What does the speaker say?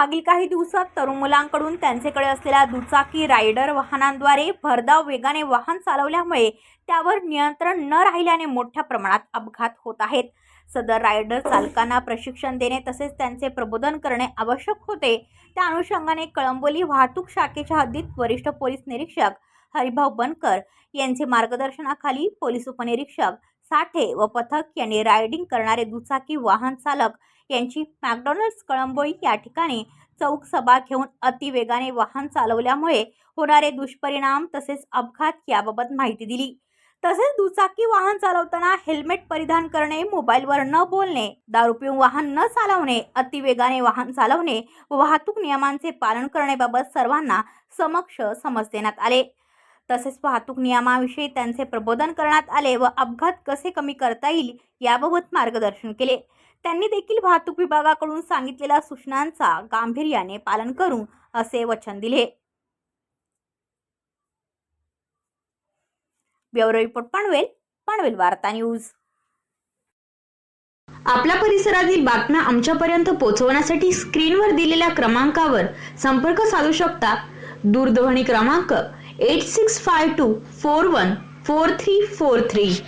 मागील काही दिवसात तरुण मुलांकडून त्यांच्याकडे असलेल्या दुचाकी रायडर वाहनांद्वारे भरधाव वेगाने वाहन चालवल्यामुळे त्यावर नियंत्रण न राहिल्याने मोठ्या प्रमाणात अपघात होत आहेत. सदर रायडर चालकांना प्रशिक्षण देणे तसेच त्यांचे प्रबोधन करणे आवश्यक होते. त्या अनुषंगाने कळंबोली वाहतूक शाखेच्या हद्दीत वरिष्ठ पोलीस निरीक्षक हरिभाऊ बनकर यांचे मार्गदर्शनाखाली पोलीस उपनिरीक्षक साठे व पथक यांनी रायडिंग करणारे दुचाकी वाहन चालक यांची मॅकडॉनल्ड्स कळंबोळी या ठिकाणी चौक सभा घेऊन अतिवेगाने वाहन चालवल्यामुळे होणारे दुष्परिणाम तसेच अपघात याबाबत माहिती दिली. तसेच दुचाकी वाहन चालवताना हेल्मेट परिधान करणे मोबाईलवर न बोलणे दारू पिऊन वाहन न चालवणे अतिवेगाने वाहन चालवणे व वाहतूक नियमांचे पालन करण्याबाबत सर्वांना समक्ष समज देण्यात आले. तसेच वाहतूक नियमाविषयी त्यांचे प्रबोधन करण्यात आले व अपघात कसे कमी करता येईल याबाबत मार्गदर्शन केले. त्यांनी देखील वाहतूक विभागाकडून सांगितलेल्या सूचनांचा गांभीर्याने पालन करू असे वचन दिले. ब्युरो रिपोर्ट पनवेल पनवेल वार्ता न्यूज. आपल्या परिसरातील बातम्या आमच्यापर्यंत पोहोचवण्यासाठी स्क्रीनवर दिलेल्या क्रमांकावर संपर्क साधू शकता. दूरध्वनी क्रमांक 8652 414343.